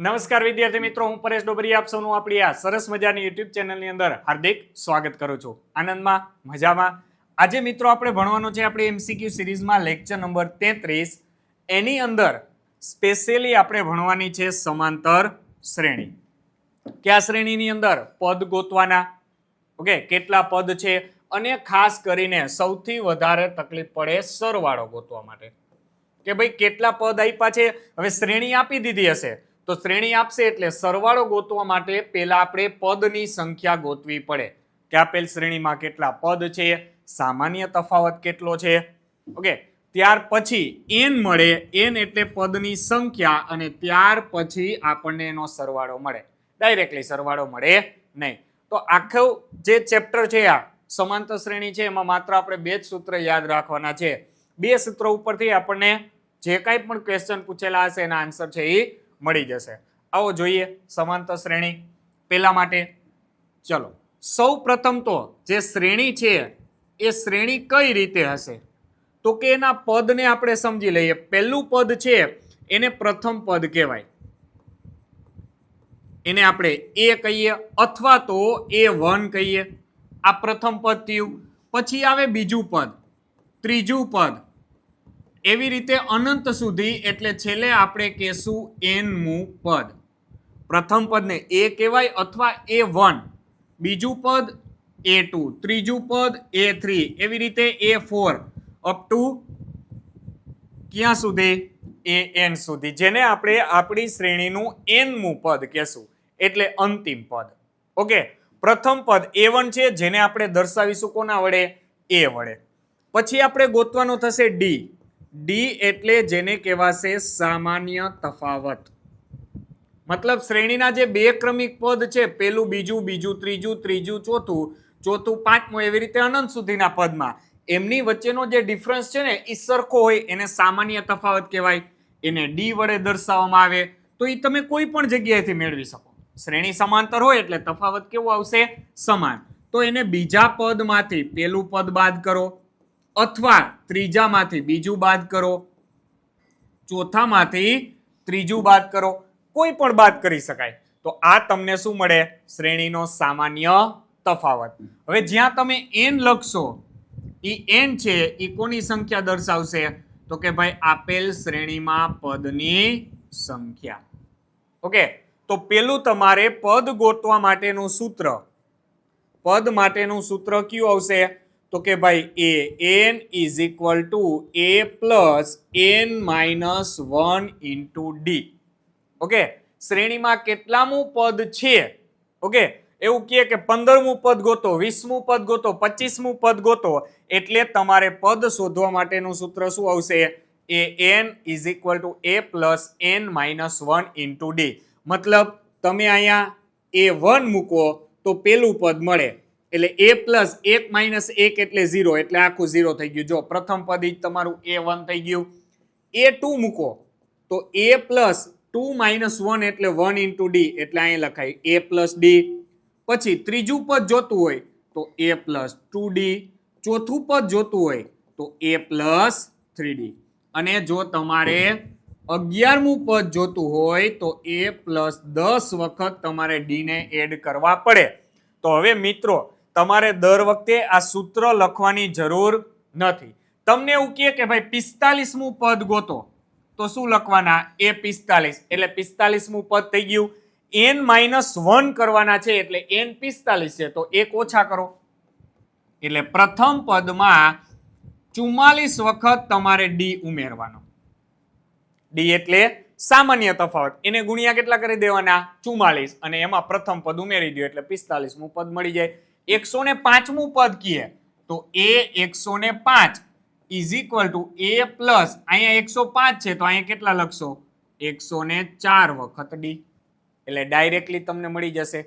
નમસ્કાર વિદ્યાર્થી મિત્રો, હું પરેશ ડોબરી આપ સૌનું આપણી આ સરસ મજાની યુટ્યુબ ચેનલની અંદર હાર્દિક સ્વાગત કરું છું. આનંદમાં, મજામાં. આજે મિત્રો આપણે ભણવાનું છે આપણી એમસીક્યુ સિરીઝમાં, લેક્ચર નંબર તેત્રીસ. એની અંદર સ્પેશિયલી આપણે ભણવાની છે સમાંતર શ્રેણી. કયા શ્રેણીની અંદર? પદ ગોતવાના. ઓકે, કેટલા પદ છે? અને ખાસ કરીને સૌથી વધારે તકલીફ પડે સરવાળો ગોતવા માટે. કે ભાઈ, કેટલા પદ આપ્યા છે? હવે શ્રેણી આપી દીધી હશે. તો શ્રેણી આપશે એટલે સરવાળો ગોતવા માટે પહેલા આપણે પદની સંખ્યા ગોતવી પડે. કે આપેલ શ્રેણીમાં કેટલા પદ છે? સામાન્ય તફાવત કેટલો છે? ઓકે, ત્યાર પછી એન મળે એન એટલે પદની સંખ્યા અને ત્યાર પછી આપણને એનો સરવાળો મળે. ડાયરેક્ટલી સરવાળો મળે નહીં. તો આખો જે ચેપ્ટર છે આ, સમાંતર શ્રેણી છે, એમાં માત્ર આપણે બે જ સૂત્ર યાદ રાખવાના છે. બે સૂત્રો ઉપરથી આપણને જે કાંઈ પણ ક્વેશ્ચન પૂછેલા હશે એના આન્સર છે એ મળી જશે. આવો જોઈએ સમાંતર શ્રેણી. પેલા માટે ચલો. સૌ પ્રથમ તો જે શ્રેણી છે, એ શ્રેણી કઈ રીતે હશે? તો કે એના પદને આપણે સમજી લઈએ. પહેલું પદ છે, એને પ્રથમ પદ કહેવાય. એને આપણે એ કહીએ અથવા તો એ વન કહીએ. આ પ્રથમ પદ થયું. પછી આવે બીજું પદ. ત્રીજું પદ. એવી રીતે અનંત સુધી એટલે છેલ્લે આપણે કહેશું એનમું પદ. પ્રથમ પદને એ કહેવાય અથવા એ વન. બીજું પદ એ ટુ. ત્રીજું પદ એ થ્રી. એવી રીતે એ ફોર. અપ ટુ ક્યાં સુધી? એ એન સુધી. જેને આપણે આપણી શ્રેણીનું એનમું પદ કહેશું. એટલે અંતિમ પદ. ઓકે? પ્રથમ પદ એ વન છે, જેને આપણે દર્શાવીશું કોના વડે? એ વડે. પછી આપણે ગોતવાનું થશે ડી. ડી એટલે જેને કહેવાશે સામાન્ય તફાવત. મતલબ શ્રેણીના જે બે ક્રમિક પદ છે, પેલું બીજું બીજું ત્રીજું ત્રીજું, ચોથું ચોથું, પાંચમું, એવી રીતે અનંત સુધીના પદમાં. એમની વચ્ચેનો જે ડિફરન્સ છે ને એ સરખો હોય, એને સામાન્ય તફાવત કહેવાય. એને ડી વડે દર્શાવવામાં આવે. તો એ તમે કોઈ પણ જગ્યાએથી મેળવી શકો. શ્રેણી સમાંતર હોય એટલે તફાવત કેવો આવશે? સમાન. તો એને બીજા પદમાંથી, પેલું પદ બાદ કરો. અથવા ત્રીજામાંથી બીજું બાદ કરો. ચોથામાંથી ત્રીજું બાદ કરો. કોઈ પણ બાદ કરી શકાય. તો આ તમને શું મળે? શ્રેણીનો સામાન્ય તફાવત. હવે જ્યાં તમે એન લખશો, ઈ એન છે એ કોની સંખ્યા દર્શાવશે? તો કે ભાઈ આપેલ શ્રેણીમાં પદની સંખ્યા. ઓકે? તો પેલું તમારે પદ ગોતવા માટેનું સૂત્ર. પદ માટેનું સૂત્ર કયું આવશે? તો કે ભાઈ A N is equal to A plus N minus one into D okay શ્રેણીમાં કેટલામું પદ છે? ઓકે એવું કહે કે પંદરમું પદ ગોતો, વીસમું પદ ગોતો પચીસમું પદ ગોતો, એટલે તમારે પદ શોધવા માટેનું સૂત્ર શું આવશે? A N is equal to A plus N minus one into D મતલબ, તમે અહીંયા એ વન મૂકો, તો પેલું પદ મળે. એટલે એ પ્લસ એક માઇનસ એક એટલે ઝીરો એટલે આખું ઝીરો થઈ ગયું. જો, પ્રથમ પદ તમારું એ વન થઈ ગયું. એ ટુ મૂકો. તો A plus two minus one એટલે વન ઇન્ટુ ડી એટલે અહીં લખાય એ પ્લસ ડી પછી ત્રીજું પદ જોતું હોય, તો એ પ્લસ ટુ ડી ચોથું પદ જોતું હોય, તો એ પ્લસ થ્રી અને જો તમારે અગિયારમું પદ જોતું હોય, તો એ પ્લસ દસ વખત તમારે ડીને એડ કરવા પડે. તો હવે મિત્રો તમારે દર વખતે આ સૂત્ર લખવાની જરૂર નથી. તમને એવું કહે કે ભાઈ પિસ્તાલીસમું પદ ગોતો, તો શું લખવાના? એ પિસ્તાલીસ. એટલે પિસ્તાલીસમું પદ થઈ ગયું. એન માઇનસ વન કરવાના છે, એટલે એન પિસ્તાલીસ છે. તો એક ઓછા કરો. એટલે પ્રથમ પદમાં ચુમ્માલીસ વખત તમારે ડી ઉમેરવાનો. ડી એટલે સામાન્ય તફાવત. એને ગુણ્યા કેટલા કરી દેવાના? ચુમ્માલીસ. અને એમાં પ્રથમ પદ ઉમેરી દો એટલે પિસ્તાલીસમું પદ મળી જાય. એકસો ને પાંચમું પદ કીએ, તો એ એકસો ને પાંચ is equal to A plus અહીંયા એકસો પાંચ છે, તો અહીંયા કેટલા લખશો? એકસો ને ચાર વખત ડી એટલે ડાયરેક્ટલી તમને મળી જશે.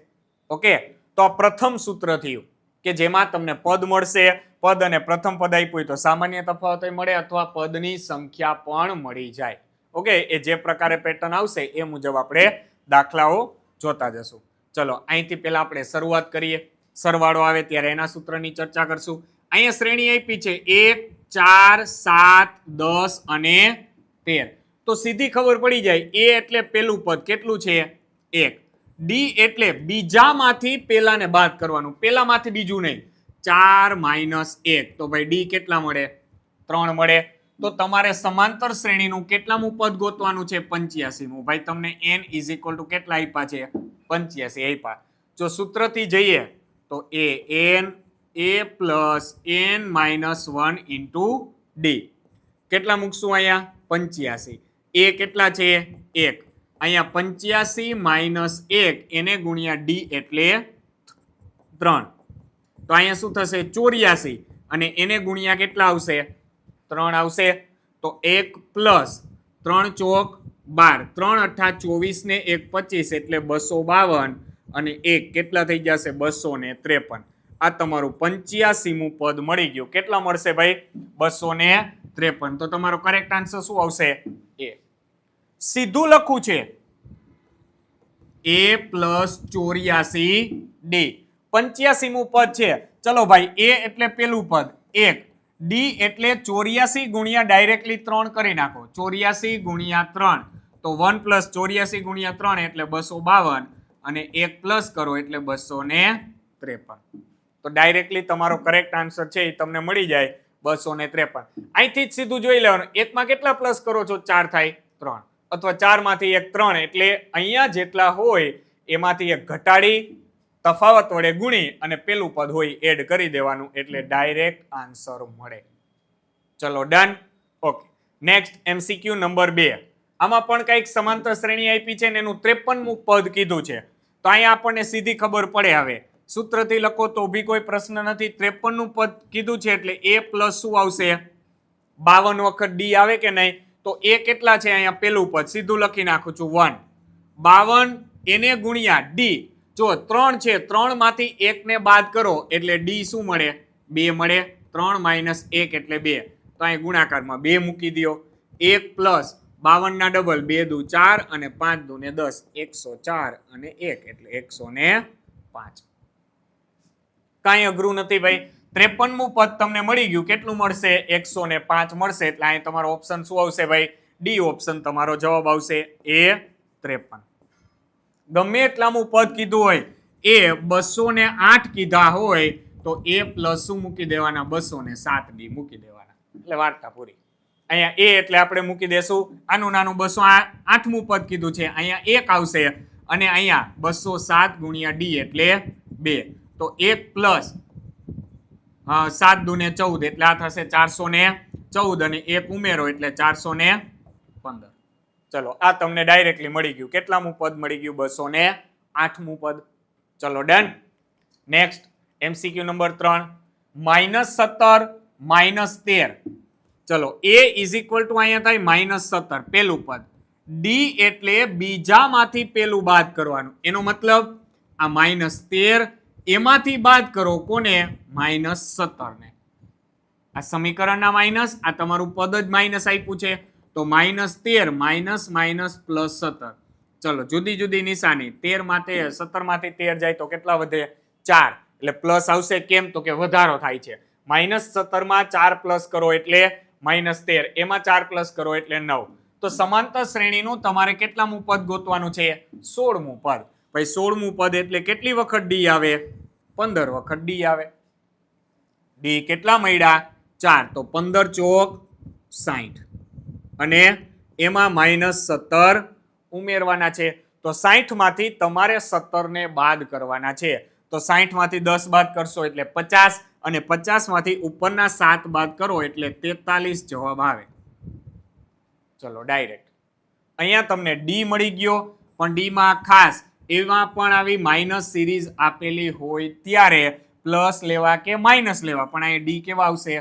ઓકે? તો આ પ્રથમ સૂત્ર થયું, કે જેમાં તમને પદ મળશે. પદ અને પ્રથમ પદ આપ્યું હોય તો સામાન્ય તફાવત મળે અથવા પદની સંખ્યા પણ મળી જાય. ઓકે? એ જે પ્રકારે પેટર્ન આવશે, એ મુજબ આપણે દાખલાઓ જોતા જશું. ચલો, અહીંથી પહેલા આપણે શરૂઆત કરીએ. સરવાળો આવે ત્યારે એના સૂત્રની ચર્ચા કરશું. અહીંયા શ્રેણી આપી છે એક, ચાર, સાત, દસ અને તેર. તો સીધી ખબર પડી જાય એ એટલે પેલું પદ કેટલું છે? એક. ડી એટલે બીજામાંથી પેલાને બાદ કરવાનું. પેલામાંથી બીજું નહીં. ચાર માઇનસ એક. તો ભાઈ ડી કેટલા મળે? ત્રણ મળે. તો તમારે સમાંતર શ્રેણીનું કેટલામું પદ ગોતવાનું છે? પંચ્યાસીમું. ભાઈ તમને એન ઇઝ ઇક્વલ ટુ કેટલા આપ્યા છે? પંચ્યાસી આપ્યા. જો સૂત્રથી જઈએ તો A N A plus N minus one into D કેટલા મૂકશું અહીંયા? પંચ્યાસી. એ કેટલા છે? એક. અહીંયા પંચ્યાસી માઇનસ એક એને ગુણ્યા ડી એટલે ત્રણ. તો અહીંયા શું થશે? ચોર્યાસી. અને એને ગુણ્યા કેટલા આવશે? ત્રણ આવશે. તો એક પ્લસ ત્રણ ચોક બાર. ત્રણ અઠા ચોવીસ ને એક પચીસ એટલે બસો બાવન. અને એક કેટલા થઈ જશે? બસો ને ત્રેપન. આ તમારું પંચ્યાસીમું પદ મળી ગયું. કેટલા મળશે ભાઈ? બસો ને ત્રેપન. તો તમારો કરેક્ટ આન્સર શું આવશે? એ. સીધું લખવું છે. એ પ્લસ ચોર્યાસી ડી. પંચ્યાસીમું પદ છે. ચલો ભાઈ, એ એટલે પેલું પદ. એક. ડી એટલે ચોર્યાસી ગુણ્યા ડાયરેક્ટલી ત્રણ કરી નાખો. ચોર્યાસી ગુણ્યા ત્રણ. તો વન પ્લસ ચોર્યાસી ગુણ્યા ત્રણ એટલે બસો બાવન. અને એક પ્લસ કરો એટલે બસો ને ત્રેપન. તો ડાયરેક્ટલી તમારો કરેક્ટ આન્સર છે, એ તમને મળી જાય બસો ને ત્રેપન. અહીંથી જ સીધું જોઈ લેવાનું. એકમાં કેટલા પ્લસ કરો છો? ચાર થાય ત્રણ. અથવા ચારમાંથી એક ત્રણ એટલે અહીંયા જેટલા હોય, એમાંથી એક ઘટાડી, તફાવત વડે ગુણી અને પેલું પદ હોય એડ કરી દેવાનું એટલે ડાયરેક્ટ આન્સર મળે. ચલો done okay next MCQ number બે. આમાં પણ કંઈક સમાંતર શ્રેણી આપી છે ને એનું ત્રેપનમું પદ કીધું છે. તો અહીંયા આપણને સીધી ખબર પડે હવે. સૂત્રથી લખો તો બી કોઈ પ્રશ્ન નથી. ત્રેપનનું પદ કીધું છે એટલે એ પ્લસ શું આવશે? બાવન વખત ડી આવે કે નહીં? તો એ કેટલા છે અહીંયા? પેલું પદ. સીધું લખી નાખું છું. વન બાવન એને ગુણ્યા ડી જો ત્રણ છે ત્રણમાંથી એકને બાદ કરો એટલે ડી શું મળે? બે મળે. ત્રણ માઇનસ એક એટલે બે. તો અહીં ગુણાકારમાં બે મૂકી દો એક પ્લસ બાવનના ડબલ બે દુ ચાર અને પાંચ દુ ને દસ. એકસો ચાર અને એક, એટલે એકસો ને પાંચ. કાંઈ અઘરું નથી ભાઈ. ત્રેપનમું પદ તમને મળી ગયું. કેટલું મળશે? એકસો ને પાંચ મળશે. એટલે અહીં તમારો ઓપ્શન શું આવશે ભાઈ? ડી ઓપ્શન તમારો જવાબ આવશે એ ત્રેપન. ગમે એટલામું પદ કીધું હોય, એ બસો ને આઠ કીધા હોય, તો એ પ્લસ શું મૂકી દેવાના? બસો ને સાત ડી મૂકી દેવાના. એટલે વાર્તા પૂરી. અહીંયા એ એટલે આપણે મૂકી દેશું. આનું નાનું બસો આઠમું પદ કીધું છે. અહીંયા એક આવશે અને અહીંયા બસો સાત ગુણ્યા ડી એટલે બે. તો એક પ્લસ સાત દુને ચૌદ એટલે આ થશે ચારસો ને ચૌદ અને એક ઉમેરો એટલે ચારસો ને પંદર. ચલો, આ તમને ડાયરેક્ટલી મળી ગયું. કેટલામું પદ મળી ગયું? બસો ને આઠમું પદ. ચલો ડન નેક્સ્ટ એમસીક્યુ નંબર ત્રણ. માઇનસ સત્તર માઇનસ તેર. ચલો એ ઇઝ ઇક્વલ ટુ અહીંયા થાય માઇનસ સત્તર પેલું પદ. ડી એટલે બીજામાંથી પેલું બાદ કરવાનું. એનો મતલબ આ માઇનસ તેર, એમાંથી બાદ કરો કોને? માઇનસ સત્તર ને આ સમીકરણના માઇનસ આ તમારું પદ જ માઇનસ આપ્યું છે. તો માઇનસ તેર માઇનસ માઇનસ પ્લસ સત્તર. ચલો, જુદી જુદી નિશાની. તેરમાંથી સત્તરમાંથી તેર જાય તો કેટલા વધે? ચાર. એટલે પ્લસ આવશે કેમ? તો કે વધારો થાય છે. માઇનસ સત્તરમાં ચાર પ્લસ કરો એટલે માઇનસ તેર. એમાં ચાર પ્લસ કરો એટલે નવ. તો સમાંતર શ્રેણીનું તમારે કેટલામું પદ ગોતવાનું છે? સોળમું પદ. ભાઈ સોળમું પદ એટલે કેટલી વખત ડી આવે? પંદર વખત ડી આવે. ડી કેટલા મળ્યા? ચાર. તો પંદર ચોક સાઠ અને એમાં માઇનસ સત્તર ઉમેરવાના છે. તો સાઠમાંથી તમારે સત્તરને બાદ કરવાના છે. તો સાઠમાંથી દસ બાદ કરશો એટલે પચાસ. અને પચાસમાંથી ઉપરના સાત બાદ કરો એટલે તેતાલીસ જવાબ આવે. ચલો ડાયરેક્ટ અહીંયા તમને ડી મળી ગયો, પણ ડીમાં ખાસ એમાં પણ આવી માઇનસ સિરીઝ આપેલી હોય ત્યારે પ્લસ લેવા કે માઇનસ લેવા? પણ અહીંયા ડી કેવા આવશે?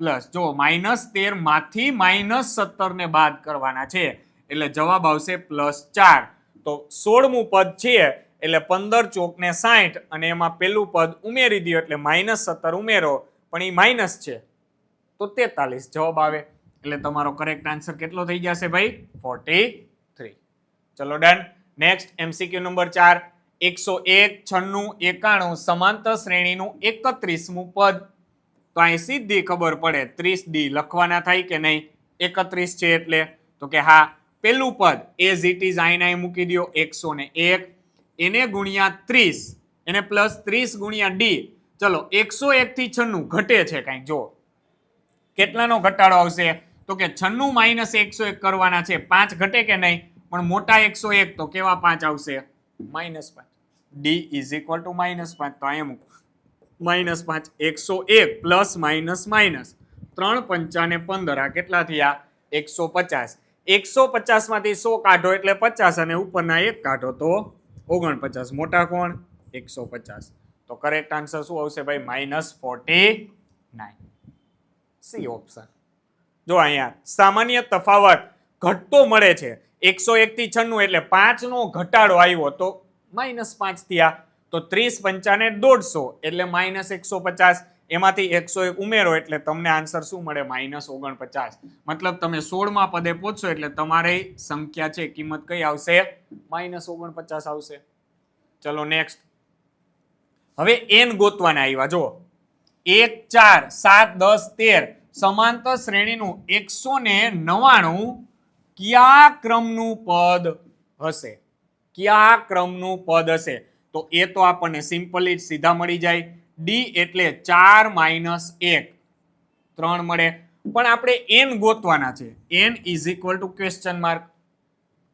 પ્લસ જો માઇનસ તેરમાંથી માઇનસ સત્તર ને બાદ કરવાના છે, એટલે જવાબ આવશે પ્લસ ચાર. તો સોળમું પદ છે એટલે પંદર ચોક ને સાઠ અને એમાં પેલું પદ ઉમેરી દો એટલે માઇનસ સત્તર ઉમેરો, પણ એ માઇનસ છે. તો તેતાલીસ જવાબ આવે. એટલે તમારો કરેક્ટ આન્સર કેટલો થઈ જશે ભાઈ? ફોર્ટી થ્રી ચલો ડન નેક્સ્ટ એમસીક્યુ નંબર ચાર. એકસો એક, છન્નું, એકાણું, સમાંતર શ્રેણીનું એકત્રીસમું પદ. તો અહીં સીધી ખબર પડે ત્રીસ ડી લખવાના થાય કે નહીં? એકત્રીસ છે એટલે. તો કે હા પેલું પદ એ ઇટ ઇઝ આઈને મૂકી દો એકસો ને એક એને ગુણ્યા ત્રીસ, એને પ્લસ ત્રીસ ગુણ્યા ડી ચલો, એકસો એક થી છન્નું ઘટે છે કાંઈક જો કેટલાનો ઘટાડો આવશે? તો કે છન્નું માઇનસ એકસો એક કરવાના છે. પાંચ ઘટે કે નહીં? પણ મોટા એકસો એક, તો કેવા પાંચ આવશે? માઇનસ પાંચ. D is equal to minus પાંચ, તો અહીંયા મૂકો. માઇનસ પાંચ, એકસો એક પ્લસ માઇનસ માઇનસ ત્રણ પંચાને પંદર, આ કેટલા થયા એકસો પચાસ. એકસો પચાસમાંથી સો કાઢો એટલે પચાસ, અને ઉપરના એક કાઢો તો ઓગણપચાસ. મોટા કોણ? એકસો પચાસ તો કરેક્ટ આન્સર શું આવશે ભાઈ? Minus forty nine C option જો અહીંયા સામાન્ય તફાવત ઘટતો મળે છે. એકસો એકથી છન્નું એટલે પાંચનો ઘટાડો આવ્યો તો માઇનસ પાંચ થયા. તો ત્રીસ પંચાને દોઢસો એટલે માઇનસ એકસો પચાસ. એમાંથી એકસો એક ઉમેરો એટલે તમને આન્સર શું મળે? માઇનસ ઓગણપચાસ. મતલબ તમે સોળમાં પદે પહોંચશો એટલે તમારી સંખ્યા છે, કિંમત કઈ આવશે? માઇનસ ઓગણપચાસ આવશે. ચલો નેક્સ્ટ હવે એન ગોતવાના આવ્યા. જો એક, ચાર, સાત, દસ, તેર સમાંતર શ્રેણીનું એકસો ને નવાણું કયા ક્રમનું પદ હશે? કયા ક્રમનું પદ હશે? તો એ તો આપણને સિમ્પલી સીધા મળી જાય. ડી એટલે ચાર માઇનસ એક. ત્રણ મળે. પણ આપણે એન ગોતવાના છે. N is equal to question mark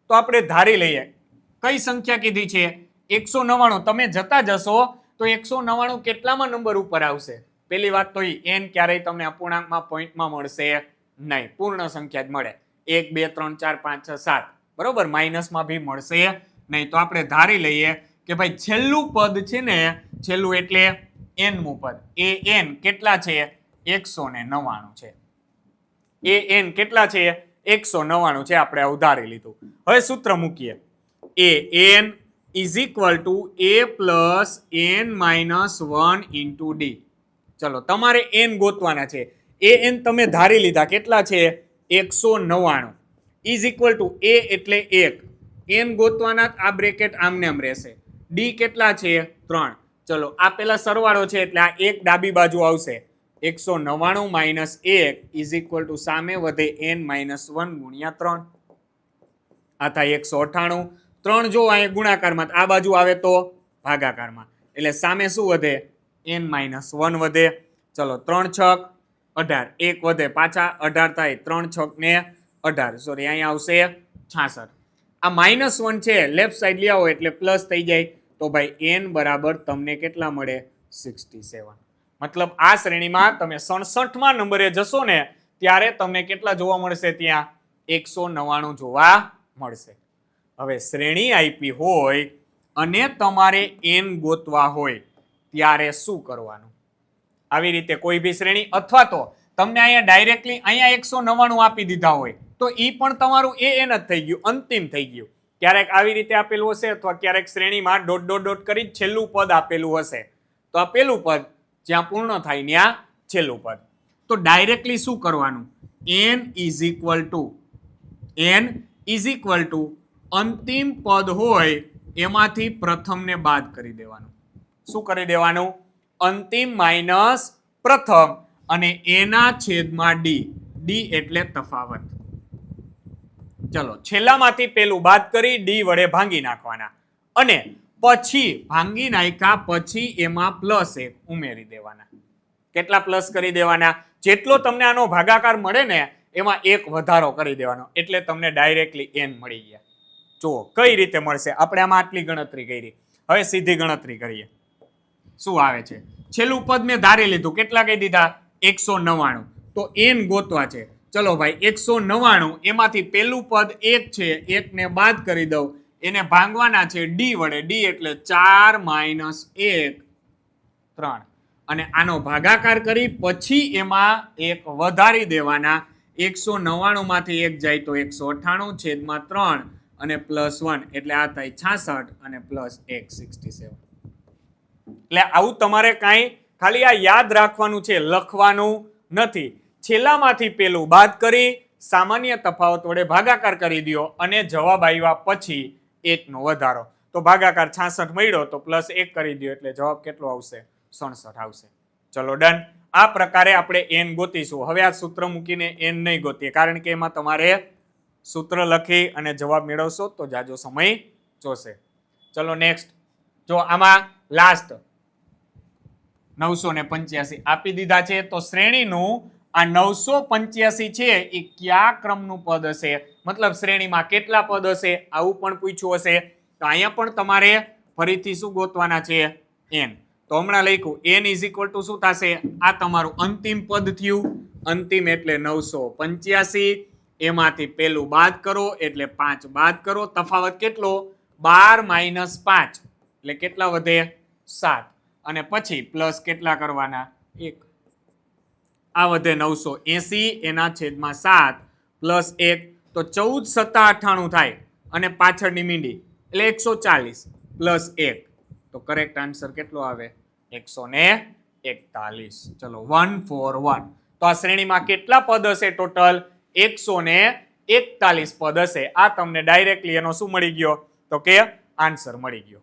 તો આપણે ધારી લઈએ. કઈ સંખ્યા કીધી છે? એકસો નવ્વાણું. તમે જતા જશો તો એકસો નવ્વાણું કેટલામાં નંબર ઉપર આવશે? પેલી વાત તો એ એન ક્યારેય તમને અપૂર્ણાંકમાં પોઈન્ટમાં મળશે નહીં. પૂર્ણ સંખ્યા જ મળે. એક, બે, ત્રણ, ચાર, પાંચ, છ, સાત. બરોબર? માઇનસમાં બી મળશે નહીં. તો આપણે ધારી લઈએ કે ભાઈ છેલ્લું પદ છે ને, છેલ્લું એટલે એનમું પદ એ એન કેટલા છે? એકસો ને નવ્વાણું છે. એ એન કેટલા છે? એકસો નવ્વાણું છે. આપણે ઉધારી લીધું. હવે સૂત્ર મૂકીએ. A n is equal to a plus n minus one into d ચલો, તમારે એન ગોતવાના છે. એ એન તમે ધારી લીધા. કેટલા છે? એકસો નવ્વાણું. ઇઝ ઇક્વલ ટુ એ એટલે એક. એન ગોતવાના આ બ્રેકેટ આમને આમ રહેશે. ડી કેટલા છે? ત્રણ. ચલો, આ પેલા સરવાળો છે એટલે આ એક ડાબી બાજુ આવશે. એકસો નવ્વાણું માઇનસ એક ઇઝ ઇક્વલ ટુ સામે વધે એન માઇનસ વન ગુણ્યા ત્રણ. આ થાય એકસો અઠ્ઠાણું. ત્રણ જો અહીંયા ગુણાકારમાં, આ બાજુ આવે તો ભાગાકારમાં. એટલે સામે શું વધે? એન માઇનસ વન વધે. ચલો, ત્રણ છક અઢાર. એક વધે પાછા અઢાર થાય ત્રણ છક ને અઢાર. સોરી અહીંયા આવશે છાસઠ. આ માઇનસ વન છે લેફ્ટ સાઈડ લઈ આવો એટલે પ્લસ થઈ જાય. તો ભાઈ એન બરાબર તમને કેટલા મળે? Sixty seven. મતલબ આ શ્રેણીમાં તમે સડસઠમાં નંબરે જશો ને, ત્યારે તમને કેટલા જોવા મળશે ત્યાં? એકસો નવ્વાણું જોવા મળશે. હવે શ્રેણી આપી હોય અને તમારે એન ગોતવા હોય, ત્યારે શું કરવાનું? આવી રીતે કોઈ બી શ્રેણી, અથવા તો તમને અહીંયા ડાયરેક્ટલી અહીંયા એકસો નવ્વાણું આપી દીધા હોય, તો એ પણ તમારું એ એન જ થઈ ગયું, અંતિમ થઈ ગયું. ક્યારેક આવી રીતે આપેલું હશે અથવા ક્યારેક શ્રેણીમાં ડોટ ડોટ ડોટ કરી છેલ્લું પદ આપેલું હશે. તો આ પેલું પદ જ્યાં પૂર્ણ થાય ત્યાં છેલ્લું પદ. તો ડાયરેક્ટલી શું કરવાનું? N is equal to n is equal to અંતિમ પદ હોય એમાંથી પ્રથમને બાદ કરી દેવાનું. શું કરી દેવાનું? અંતિમ માઇનસ પ્રથમ અને એના છેદમાં ડી ડી એટલે તફાવત. ચલો, છેલ્લામાંથી પેલું બાદ કરી ડી વડે ભાંગી નાખવાના. અને પછી ભાંગી નાખ્યા પછી એમાં પ્લસ એક ઉમેરી દેવાના. કેટલા પ્લસ કરી દેવાના? જેટલો તમને આનો ભાગાકાર મળે ને, એમાં એક વધારો કરી દેવાનો. એટલે તમને ડાયરેક્ટલી એન મળી ગયા. જુઓ, કઈ રીતે મળશે? આપણે આમાં આટલી ગણતરી કરી. હવે સીધી ગણતરી કરીએ. શું આવે છે? છેલ્લું પદ મેં ધારી લીધું. કેટલા કહી દીધા? એકસો નવ્વાણું. તો એન ગોતવા છે. ચલો ભાઈ, એકસો નવ્વાણું. એમાંથી પહેલું પદ એક છે. એકને બાદ કરી દઉં. એને ભાંગવાના છે ડી વડે. ડી એટલે ચાર માઇનસ એક. ત્રણ. અને આનો ભાગાકાર કરી પછી એમાં એક વધારી દેવાના. એકસો નવ્વાણુંમાંથી એક જાય તો એકસો અઠ્ઠાણું છેદમાં ત્રણ અને પ્લસ વન. એટલે આ થાય છાસઠ અને પ્લસ એક સિક્સટી સેવન. એટલે આવું તમારે કાંઈ ખાલી આ યાદ રાખવાનું છે. લખવાનું નથી. છેલ્લામાંથી પેલું બાદ કરી સામાન્ય તફાવત વડે ભાગાકાર કરી દો અને જવાબ આવ્યા પછી એકનો વધારો. તો ભાગાકાર છાસઠ મળ્યો તો પ્લસ એક કરી દો એટલે જવાબ કેટલો આવશે? સડસઠ આવશે. ચલો ડન. આ પ્રકારે આપણે એન ગોતીશું. હવે આ સૂત્ર મૂકીને એન નહીં ગોતીએ. કારણ કે એમાં તમારે સૂત્ર લખી અને જવાબ મેળવશો તો જાજો સમય જોશે. ચલો નેક્સ્ટ. જો આમાં લાસ્ટ નવસો ને પંચ્યાસી આપી દીધા છે તો શ્રેણીનું આ નવસો પંચ્યાસી છે, એ કયા ક્રમનું પદ હશે? મતલબ શ્રેણીમાં કેટલા પદ હશે? આવું પણ પૂછ્યું હશે. તો અહીંયા પણ તમારે ફરીથી શું ગોતવાના છે? એન તો હમણાં લખ્યું એન ઇઝ ઇક્વલ ટુ શું થશે? આ તમારું અંતિમ પદ થયું. અંતિમ એટલે નવસો પંચ્યાસી. એમાંથી પેલું બાદ કરો, એટલે પાંચ બાદ કરો. તફાવત કેટલો? બાર માઇનસ પાંચ. એટલે કેટલા વધે? સાત. અને પછી પ્લસ કેટલા કરવાના? એક. આ વધે નવસો એસી, એના છેદમાં સાત, પ્લસ એક, તો ચૌદ સત્તા અઠ્ઠાણું થાય અને પાછળની મીંડી એટલે એકસો ચાલીસ, પ્લસ એક. તો કરેક્ટ આન્સર કેટલો આવે? એકસો ને એકતાલીસ. ચલો વન ફોર વન તો આ શ્રેણીમાં કેટલા પદ હશે ટોટલ એકસો ને એકતાલીસ પદ હશે. આ તમને ડાયરેક્ટલી એનો શું મળી ગયો? તો કે આન્સર મળી ગયો.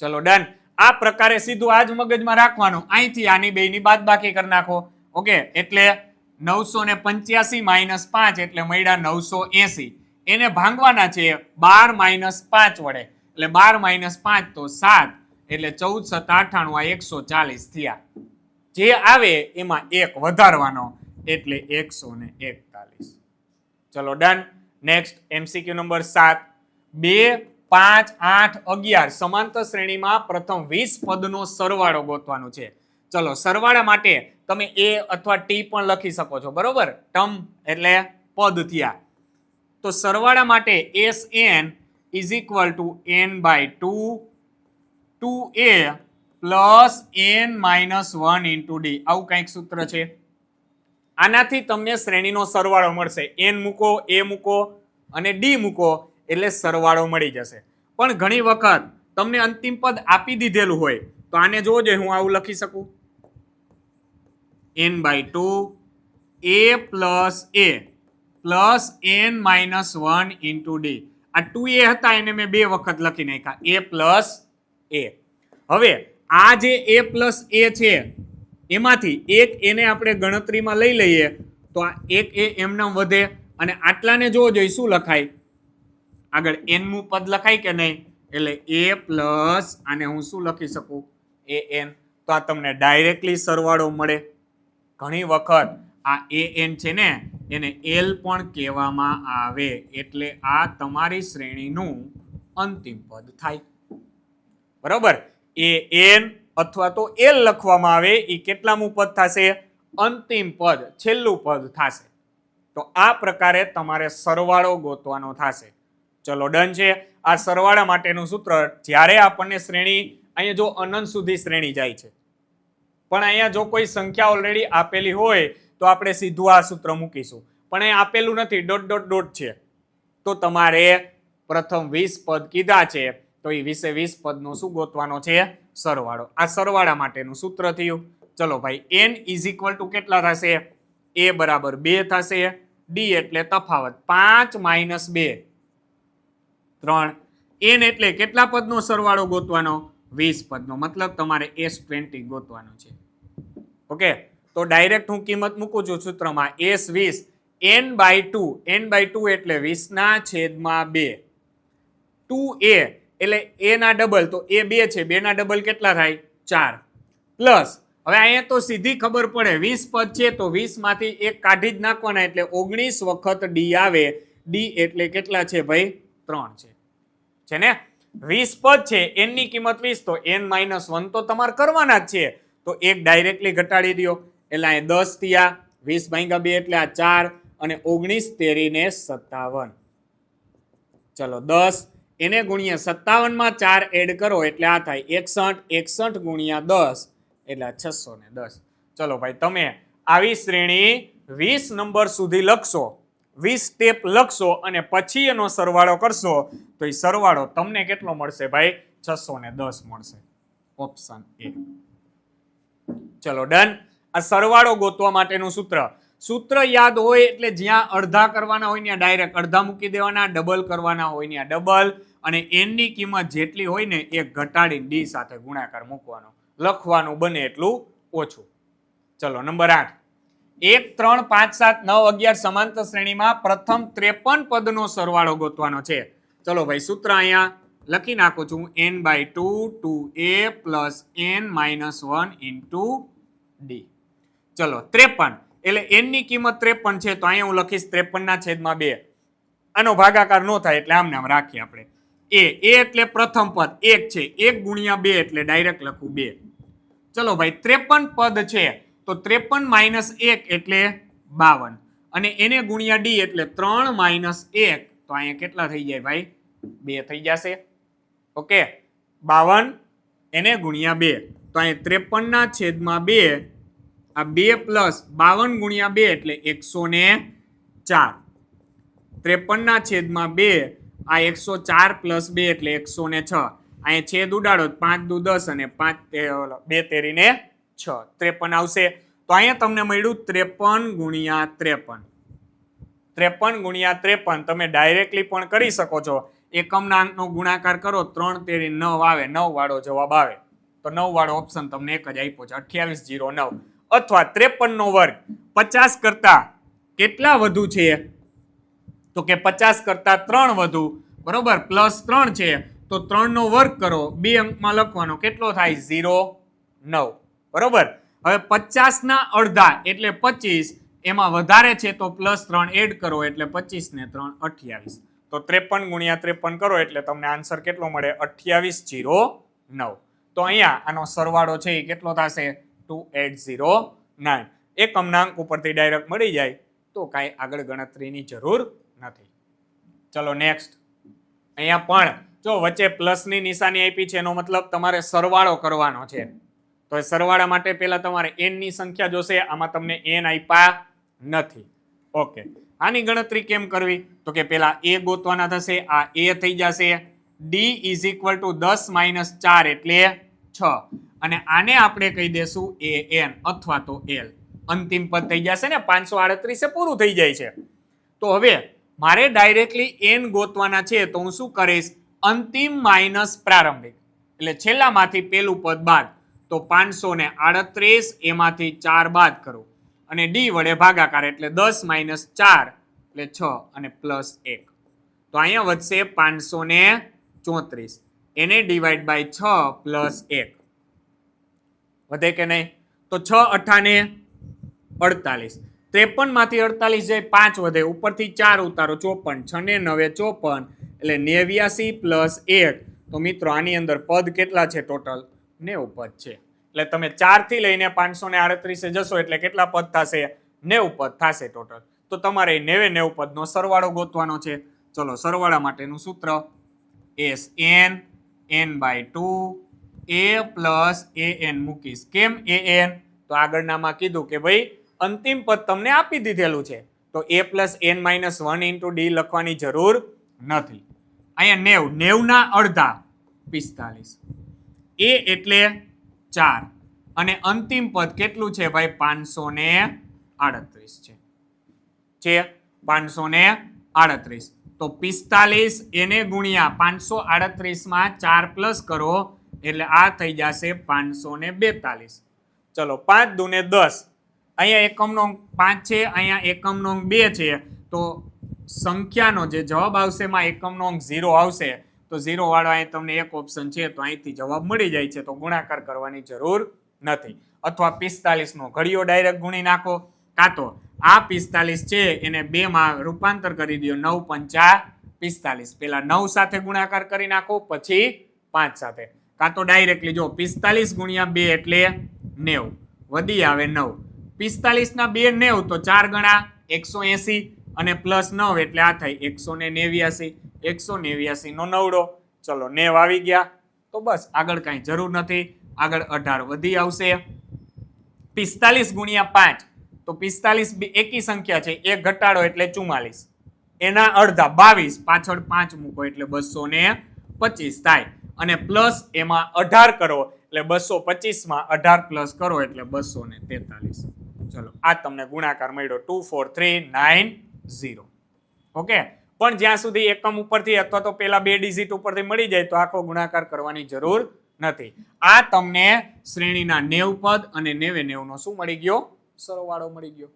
ચલો ડન આ પ્રકારે સીધું આજ મગજમાં રાખવાનું. અહીંથી આની બેની બાદ બાકી કરી નાખો. ઓકે, એટલે નવસો ને પંચ્યાસી માઇનસ પાંચ એટલે મળ્યા નવસો એસી. એને ભાંગવાના છે બાર માઇનસ પાંચ વડે. એટલે બાર માઇનસ પાંચ તો સાત, એટલે ચૌદ સત્તા અઠાણું આ એકસો ચાલીસ થયા. જે આવે એમાં એક વધારવાનો, એટલે એકસો ને એકતાલીસ. ચલો ડન નેક્સ્ટ એમસીક્યુ નંબર સાત. બે, પાંચ, આઠ, અગિયાર. સમાંતર શ્રેણીમાં પ્રથમ વીસ પદનો સરવાળો ગોતવાનો છે. ચલો, સરવાળા માટે તમે એ અથવા ટી પણ લખી શકો છો, બરોબર? ટર્મ એટલે પદ થયા. તો સરવાળા માટે s n is equal to n by two two a plus n minus one into d આવું કંઈક સૂત્ર છે. આનાથી તમને શ્રેણીનો સરવાળો મળશે. એન મૂકો એ મૂકો અને ડી મૂકો એટલે સરવાળો મળી જશે. પણ ઘણી વખત તમને અંતિમ પદ આપી દીધેલું હોય, તો આને જોજે હું આવું લખી શકું. N by two a plus a plus n minus one into d આ ટુ એ હતા એને મેં બે વખત લખી નાખ્યા. એ પ્લસ એ હવે આ જે એ પ્લસ એ છે, એમાંથી એક એને આપણે ગણતરીમાં લઈ લઈએ, તો આ એક એ એમનામ વધે અને આટલાને જોવો જોઈએ શું લખાય? આગળ એનનું પદ લખાય કે નહીં? એટલે એ પ્લસ આને હું શું લખી શકું? એ એન તો આ તમને ડાયરેક્ટલી સરવાળો મળે. ઘણી વખત આ એ એન છે ને, એને એલ પણ કહેવામાં આવે. એટલે આ તમારી શ્રેણીનું અંતિમ પદ થાય. બરોબર? એ એન અથવા તો એલ લખવામાં આવે, એ કેટલામું પદ થશે? અંતિમ પદ, છેલ્લું પદ થશે. તો આ પ્રકારે તમારે સરવાળો ગોતવાનો થશે. ચલો, ડન છે. આ સરવાળા માટેનું સૂત્ર, જ્યારે આપણને શ્રેણી, અહીંયા જો અનંત સુધી શ્રેણી જાય છે પણ અહીંયા જો કોઈ સંખ્યા ઓલરેડી આપેલી હોય, તો આપણે સીધું આ સૂત્ર મૂકીશું. પણ એ આપેલું નથી, ડોટ ડોટ ડોટ છે. તો તમારે પ્રથમ વીસ પદ કીધા છે, તો એ વીસે વીસ પદનો શું ગોતવાનો છે? સરવાળો. આ સરવાળા માટેનું સૂત્ર થયું. ચલો ભાઈ એન ઇઝ ઇક્વલ ટુ કેટલા થશે? એ બરાબર બે થશે. ડી એટલે તફાવત પાંચ માઇનસ બે. ત્રણ. એન એટલે કેટલા પદનો સરવાળો ગોતવાનો? વીસ પદનો. મતલબ તમારે એસ ટ્વેન્ટી ગોતવાનો છે. ઓકે? તો ડાયરેક્ટ હું કિંમત મૂકું છું સૂત્રમાં. એસ વીસ, n by two. N by two એટલે વીસના છેદમાં બે. ટુ એ, એટલે એ ના ડબલ. તો એ બે છે. બે ના ડબલ કેટલા થાય? ચાર. પ્લસ, હવે અહીંયા તો સીધી ખબર પડે. વીસ પદ છે તો વીસમાંથી એક કાઢી જ નાખવાના એટલે ઓગણીસ વખત ડી આવે. ડી એટલે કેટલા છે ભાઈ? ત્રણ છે ને? વીસ પદ છે એનની કિંમત વીસ, તો એન માઇનસ વન તો તમારે કરવાના જ છે. તો એક ડાયરેક્ટલી ઘટાડી દો એટલે અહીં દસ થયા, વીસ ભાગ્યા બે એટલે આ ચાર, અને ઓગણીસ તેરીને સત્તાવન. ચલો, દસ, એને ગુણ્યા સત્તાવનમાં ચાર એડ કરો, એટલે આ થાય એકસઠ એકસઠ ગુણ્યા દસ, એટલે છસો ને દસ. ચલો ભાઈ, તમે આવી શ્રેણી વીસ નંબર સુધી લખશો. વીસ સ્ટેપ લખશો અને પછી એનો સરવાળો કરશો, તો એ સરવાળો તમને કેટલો મળશે ભાઈ? છસો ને દસ મળશે. ઓપ્શન એ ચલો ડન આ સરવાળો ગોતવા માટેનું સૂત્ર. સૂત્ર યાદ હોય એટલે જ્યાં અડધા કરવાના હોય ત્યાં ડાયરેક્ટ અડધા મૂકી દેવાના ડબલ કરવાના હોય ત્યાં ડબલ અને એનની કિંમત જેટલી હોય ને, એ ઘટાડીને ડી સાથે ગુણાકાર મૂકવાનો. લખવાનું બને એટલું ઓછું. ચલો, નંબર આઠ. એક, ત્રણ, પાંચ, સાત, નવ, અગિયાર સમાંતર શ્રેણીમાં પ્રથમ ત્રેપન પદનો સરવાળો ગોતવાનો છે. ચલો ભાઈ, સૂત્ર અહીંયા લખી નાખું છું. N by two two a plus n minus one into d ચલો, ત્રેપન. એટલે એનની કિંમત ત્રેપન છે, તો અહીંયા હું લખીશ ત્રેપન ના છેદમાં બે. આનો ભાગાકાર ન થાય એટલે આમને આમ રાખીએ આપણે. એ એ એટલે પ્રથમ પદ, એક છે. એક ગુણ્યા બે એટલે ડાયરેક્ટ લખું બે. ચલો ભાઈ, ત્રેપન પદ છે. તો ત્રેપન માઇનસ એક એટલે બાવન. અને એને ગુણ્યા ડી એટલે ત્રણ માઇનસ એક. તો અહીંયા કેટલા થઈ જાય ભાઈ? બે થઈ જશે. ઓકે. બાવન, એને ગુણ્યા બે. તો અહીંયા ત્રેપનના છેદમાં બે, આ બે પ્લસ બાવન ગુણ્યા બે એટલે એકસો ને ચાર. ત્રેપનના છેદમાં બે, આ એકસો ચાર પ્લસ બે એટલે એકસો ને છ. અહીંયા છેદ ઉડાડો પાંચ દુ દસ અને પાંચ બે તેરીને છ. ત્રેપન આવશે. તો અહીંયા તમને મળ્યું ત્રેપન ગુણ્યા ત્રેપન. ત્રેપન ગુણ્યા ત્રેપન તમે ડાયરેક્ટલી પણ કરી શકો છો. એકમના અંકનો ગુણાકાર કરો, ત્રણ તેરી નવ આવે, નવ વાળો જવાબ આવે. તો નવ વાળો ઓપ્શન તમને એક જ આપ્યો છે, અઠ્યાવીસ જીરો નવ. અથવા ત્રેપન નો વર્ગ, પચાસ કરતા કેટલા વધુ છે? તો કે પચાસ કરતા ત્રણ વધુ, બરોબર? પ્લસ ત્રણ છે. તો ત્રણ નો વર્ગ કરો, બે અંકમાં લખવાનો, કેટલો થાય? ઝીરો નવ. બરોબર? હવે પચાસ ના અડધા એટલે પચીસ, એમાં વધારે છે તો પ્લસ ત્રણ એડ કરો એટલે પચીસ ને ત્રણ અઠ્યાવીસ. તો ત્રેપન ગુણ્યા ત્રેપન કરો એટલે તમને આન્સર કેટલો મળે? અઠ્યાવીસ જીરો નવ. તો અહીંયા આનો સરવાળો છે એ કેટલો થશે? Two eight zero nine. એકમના અંક ઉપરથી ડાયરેક્ટ મળી જાય તો કાંઈ આગળ ગણતરીની જરૂર નથી. ચલો નેક્સ્ટ. અહીંયા પણ જો વચ્ચે પ્લસની નિશાની આપી છે એનો મતલબ તમારે સરવાળો કરવાનો છે. તો એ સરવાળા માટે પહેલાં તમારે એનની સંખ્યા જોશે. આમાં તમને એન આપ્યા નથી. ઓકે. આની ગણતરી કેમ કરવી? તો કે પહેલાં એ ગોતવાના થશે, આ એ થઈ જશે. ડી ઇઝ ઇક્વલ ટુ દસ માઇનસ ચાર એટલે છ. અને આને આપણે કહી દેશું એ એન અથવા તો એલ અંતિમ પદ થઈ જશે ને, પાંચસો આડત્રીસે પૂરું થઈ જાય છે. તો હવે મારે ડાયરેક્ટલી એન ગોતવાના છે, તો હું શું કરીશ? અંતિમ માઇનસ પ્રારંભિક. એટલે છેલ્લામાંથી પેલું પદ બાદ. તો પાંચસો ને આડત્રીસ એમાંથી ચાર બાદ કરો. અને ડી વડે ભાગાકાર એટલે દસ માઇનસ ચાર એટલે છ અને પ્લસ એક. તો અહીંયા વધશે પાંચસો ને ચોત્રીસ. એને ડિવાઈડ બાય છ પ્લસ એક. વધે કે નહીં? તો છ અઠાને અડતાલીસ. ત્રેપનમાંથી અડતાલીસ જાય, પાંચ વધે. ઉપરથી ચાર ઉતારો, ચોપન. છ ને નવે, ચોપન. એટલે નેવ્યાસી પ્લસ એક. તો મિત્રો, આની અંદર પદ કેટલા છે ટોટલ? નેવું પદ છે. એટલે તમે ચારથી લઈને પાંચસો ને આડત્રીસે જશો એટલે કેટલા પદ થશે? નેવું પદ થશે ટોટલ તો તમારે નેવે નેવું પદનો સરવાળો ગોતવાનો છે. ચલો, સરવાળા માટેનું સૂત્ર s n n by two a plus a n મૂકીશ. કેમ એ એન તો આગળનામાં કીધું કે ભાઈ, અંતિમ પદ તમને આપી દીધેલું છે. તો a plus n minus one into d લખવાની જરૂર નથી. અહીંયા નેવ, નેવના અડધા પિસ્તાલીસ. એ એટલે ચાર. અને અંતિમ પદ કેટલું છે ભાઈ? પાંચસો ને આડત્રીસ છે. છે? પાંચસો ને આડત્રીસ. તો પિસ્તાલીસ એને ગુણ્યા પાંચસો આડત્રીસમાં ચાર પ્લસ કરો, એટલે આ થઈ જશે પાંચસો ને બેતાલીસ. ચલો, પાંચ દુને દસ. અહીંયા એકમનો પાંચ છે, અહીંયા એકમનો બે છે. તો સંખ્યાનો જે જવાબ આવશે, એમાં એકમનો અંક ઝીરો આવશે. તો ઝીરો વાળો અહીં તમને એક ઓપ્શન છે, તો અહીંથી જવાબ મળી જાય છે. તો ગુણાકાર કરવાની જરૂર નથી. અથવા પિસ્તાલીસનો ઘડીઓ ડાયરેક્ટ ગુણી નાખો. કાં તો આ પિસ્તાલીસ છે, એને બે માં રૂપાંતર કરી દો. નવ પંચા પિસ્તાલીસ. પેલા નવ સાથે ગુણાકાર કરી નાખો, પછી પાંચ સાથે. કાં તો ડાયરેક્ટલી જો પિસ્તાલીસ ગુણ્યા બે એટલે નેવ. વધી આવે નવ. પિસ્તાલીસ ના બે નેવ, તો ચાર ગણા એકસો એસી અને પ્લસ નવ એટલે આ થાય એકસો ને નેવ્યાસી. એકસો નેવ્યાસી નો નવડો. ચલો, નેવ આવી ગયા. તો બસ, આગળ કાંઈ જરૂર નથી. આગળ અઢાર વધી આવશે. પિસ્તાલીસ ગુણ્યા પાંચ. તો પિસ્તાલીસ એકી સંખ્યા છે. એક ઘટાડો એટલે ચુમ્માલીસ. એના અડધા બાવીસ, પાછળ પાંચ મૂકો એટલે બસો ને પચીસ થાય. અને પ્લસ એમાં અઢાર કરો એટલે બસો પચીસમાં અઢાર પ્લસ કરો એટલે બસો ને તેતાલીસ. ચલો, આ તમને ગુણાકાર મળ્યો. Two, four, three, nine, zero. Okay? પણ જ્યાં સુધી એકમ ઉપરથી અથવા તો પેલા બે ડિજિટ ઉપરથી મળી જાય તો આખો ગુણાકાર કરવાની જરૂર નથી. આ તમને શ્રેણીના નેવ પદ અને નેવે નેવનો શું મળી ગયો? સરવાળો મળી ગયો.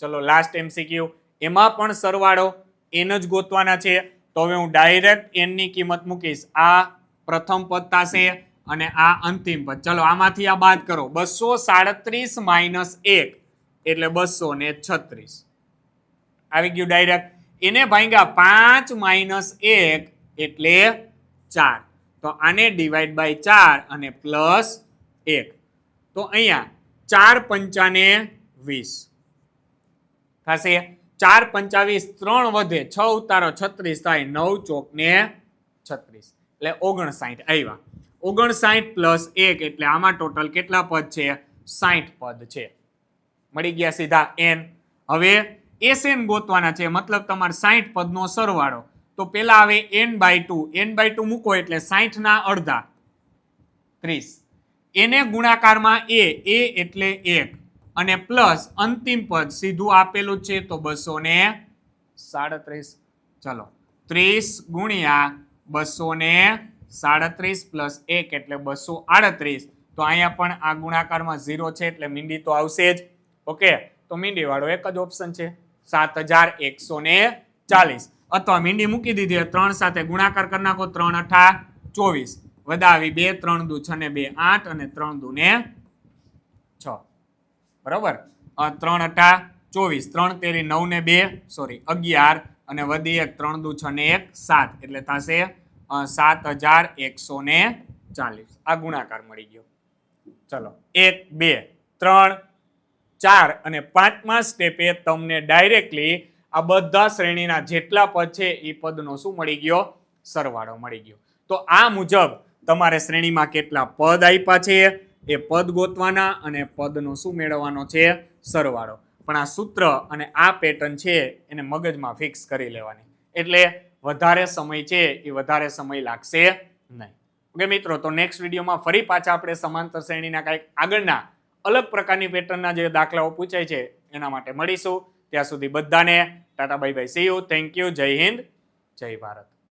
ચલો લાસ્ટ એમસીક્યુ એમાં પણ સરવાળો એન જ ગોતવાના છે. તો હવે હું ડાયરેક્ટ એનની કિંમત મૂકીશ. આ પ્રથમ પદ થશે અને આ અંતિમ પદ. ચલો આમાંથી આ બાદ કરો. બસો સાડત્રીસ માઇનસ એક. એટલે બસો ને છત્રીસ. આવી ગયું ડાયરેક્ટ એને ભાંગ્યા પાંચ માઇનસ એક એટલે ચાર. તો આને ડિવાઈડ બાય ચાર અને પ્લસ એક. તો અહીંયા ચાર પંચાને વીસ. થશે. ચાર પંચાવીસ ત્રણ વધે છ ઉતારો છત્રીસ થાય નવ ચોક ને છત્રીસ. એટલે ઓગણસાઠ આવ્યા. ઓગણસાઠ પ્લસ એક એટલે આમાં ટોટલ કેટલા પદ છે? સાઠ પદ છે. મળી ગયા સીધા એન હવે એસ એન ગોતવાના છે, મતલબ તમારે સાઠ પદનો સરવાળો. તો પેલા આવે n by two. N by two મૂકો એટલે સાઠ ના અડધા. ત્રીસ. એને ગુણાકારમાં એ એ એટલે એક. અને પ્લસ અંતિમ પદ સીધું આપેલું છે, તો બસો ને સાડત્રીસ. ચલો. ત્રીસ ગુણ્યા બસો ને સાડત્રીસ પ્લસ એક એટલે બસો આડત્રીસ. તો અહીંયા પણ આ ગુણાકારમાં ઝીરો છે, એટલે મીંડી તો આવશે જ. ઓકે? તો મીંડી વાળો એક જ ઓપ્શન છે. સાત હજાર એકસો ને ચાલીસ. અથવા મીંડી મૂકી દીધી ત્રણ સાથે ગુણાકાર કરી નાખો ત્રણ અઠા ચોવીસ. વધાવી બે, ત્રણ દુ છ ને બે આઠ અને ત્રણ દુ ને છ. બરાબર? ત્રણ અઠા ચોવીસ. ત્રણ તેરી નવ ને બે સોરી અગિયાર અને વધી એક, ત્રણ દુ છ ને એક, સાત. એટલે થશે સાત હજાર એકસો ને ચાલીસ. આ ગુણાકાર મળી ગયો. ચલો. એક, બે, ત્રણ ચાર અને પાંચમા સ્ટેપે તમને ડાયરેક્ટલી આ બધા શ્રેણીના જેટલા પદ છે એ પદનો શું મળી ગયો? સરવાળો મળી ગયો. તો આ મુજબ તમારે શ્રેણીમાં કેટલા પદ આપ્યા છે? એ પદ ગોતવાના અને પદનો શું મેળવવાનો છે? સરવાળો. પણ આ સૂત્ર અને આ પેટર્ન છે એને મગજમાં ફિક્સ કરી લેવાની. એટલે વધારે સમય છે એ વધારે સમય લાગશે નહીં. ઓકે મિત્રો, તો નેક્સ્ટ વિડીયોમાં ફરી પાછા આપણે સમાંતર શ્રેણીના કંઈક આગળના અલગ પ્રકારની પેટર્નના જે દાખલાઓ પૂછાય છે, એના માટે મળીશું. ત્યાં સુધી બધાને tata bye bye. See you thank you જય હિન્દ. જય ભારત.